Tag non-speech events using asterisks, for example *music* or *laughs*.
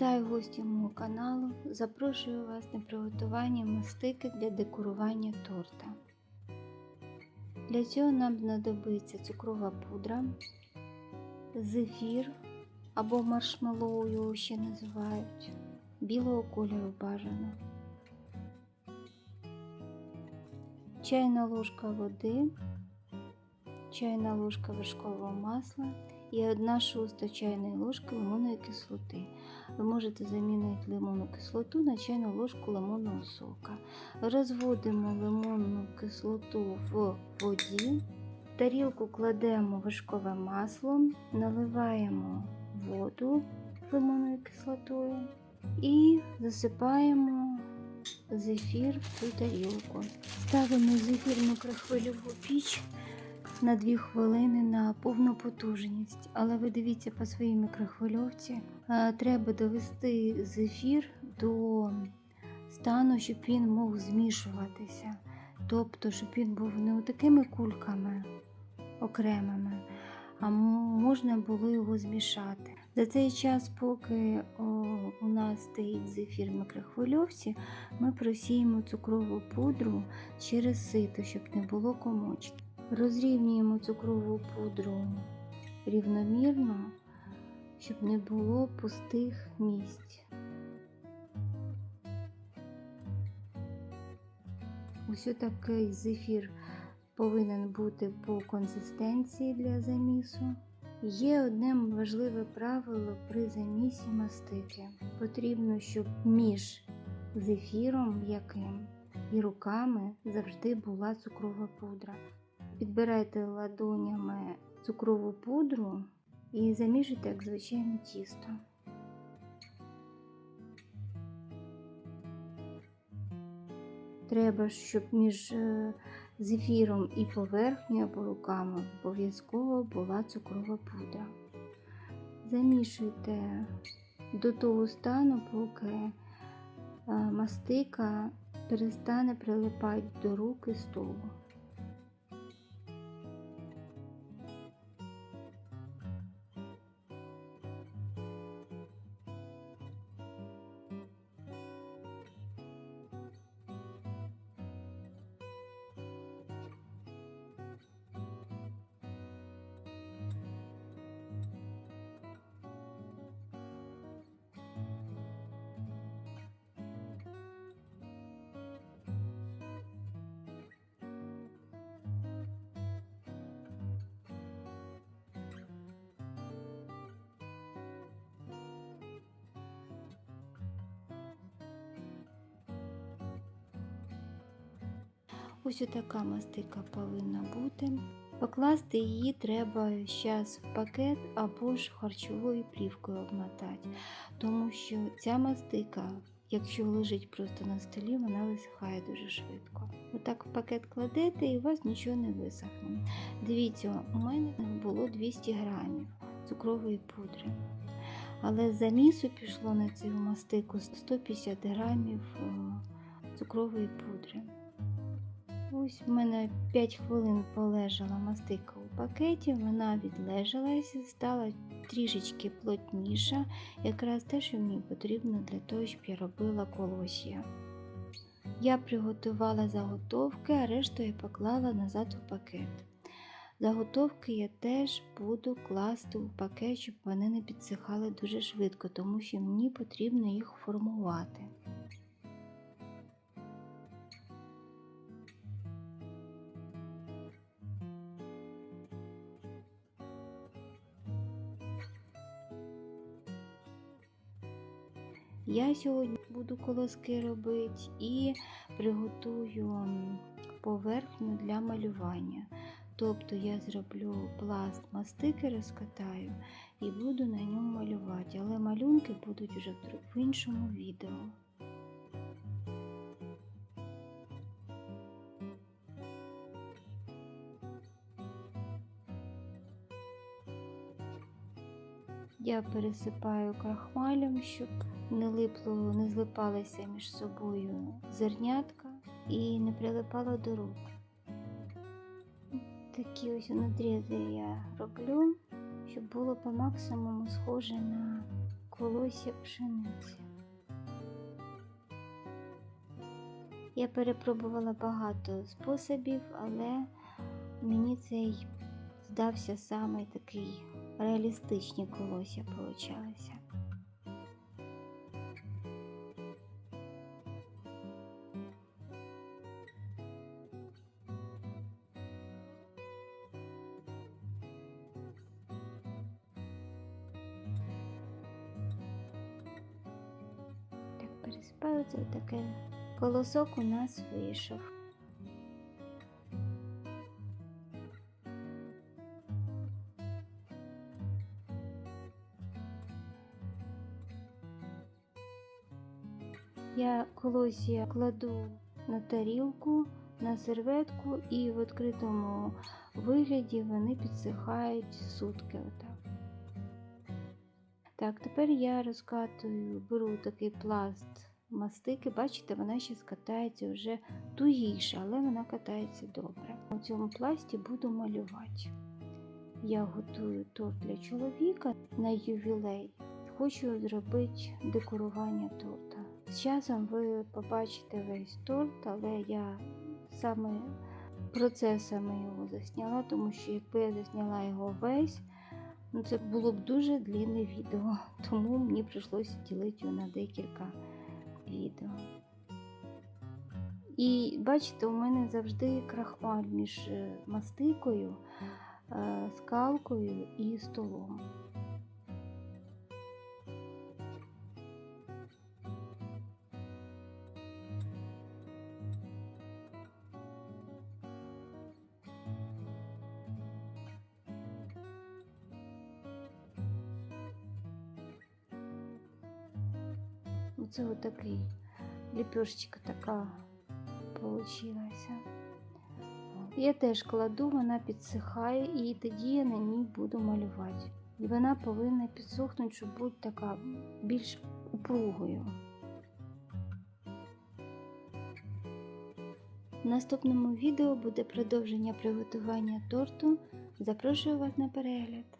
Вітаю гості мого каналу. Запрошую вас на приготування мастики для декорування торта. Для цього нам знадобиться цукрова пудра, зефір або маршмеллоу його ще називають, білого кольору бажано, чайна ложка води, чайна ложка вершкового масла і 1 шоста чайної ложки лимонної кислоти. Ви можете замінити лимонну кислоту на чайну ложку лимонного сока. Розводимо лимонну кислоту в воді, в тарілку кладемо вершкове масло, наливаємо воду лимонною кислотою і засипаємо зефір в цю тарілку. Ставимо зефір в мікрохвильову піч на 2 хвилини на повну потужність. Але ви дивіться по своїй мікрохвильовці, е, треба довести зефір до стану, щоб він мог змішуватися. Тобто, щоб він був не такими кульками окремими, а можна було його змішати. За цей час, поки о, у нас стоїть зефір в мікрохвильовці, ми просіємо цукрову пудру через сито, щоб не було комочків. Розрівнюємо цукрову пудру рівномірно, щоб не було пустих місць. Ось такий зефір повинен бути по консистенції для замісу. Є одне важливе правило при замісі мастики. Потрібно, щоб між зефіром м'яким і руками завжди була цукрова пудра. Підбирайте ладонями цукрову пудру і замішуйте як звичайне тісто. Треба, щоб між е, зефіром і поверхнею або руками обов'язково була цукрова пудра. Замішуйте до того стану, поки е, мастика перестане прилипати до рук столу. Ось така мастика повинна бути. Покласти її треба зараз в пакет або ж харчовою плівкою обмотати, тому що ця мастика, якщо лежить просто на столі, вона висихає дуже швидко. Отак в пакет кладете і у вас нічого не висохне. Дивіться, у мене було 200 грамів цукрової пудри. Але замісу пішло на цю мастику 150 грамів е, цукрової пудри. Ось в мене 5 хвилин полежала мастика у пакеті, вона відлежалася, стала трішечки плотніша, якраз те, що мені потрібно для того, щоб я робила колосія. Я приготувала заготовки, а решту я поклала назад у пакет. Заготовки я теж буду класти у пакет, щоб вони не підсихали дуже швидко, тому що мені потрібно їх формувати. Я сьогодні буду колоски робити і приготую поверхню для малювання. Тобто я зроблю пласт мастики, розкатаю і буду на ньому малювати, але малюнки будуть вже в іншому відео. Я пересипаю крахмалем, щоб не липло, не злипалися між собою зернятка і не прилипало до рук. Такі ось надрізи я роблю, щоб було по максимуму схоже на колосся пшениці. Я перепробувала багато способів, але мені цей здався саме такий реалістичні колосся получалися. Так пересипаю це таке. Колосок у нас вийшов. Я кладу на тарілку, на серветку і в відкритому вигляді вони підсихають сутки. Отак. Так, тепер я розкатую, беру такий пласт мастики. Бачите, вона ще скатається вже тугіше, але вона катається добре. У цьому пласті буду малювати. Я готую торт для чоловіка на ювілей. Хочу зробити декорування торта. З часом ви побачите весь торт, але я саме процесами його засняла, тому що якби я засняла його весь, ну це було б дуже длинне відео, *laughs* тому мені прийшлося ділити його на декілька відео. І бачите, у мене завжди крахмаль між е, мастикою, е, скалкою і столом. Оце отакий ліпешечка така получилася. Я теж кладу, вона підсихає і тоді я на ній буду малювати. І вона повинна підсохнути, щоб бути така більш упругою. В наступному відео буде продовження приготування торту. Запрошую вас на перегляд.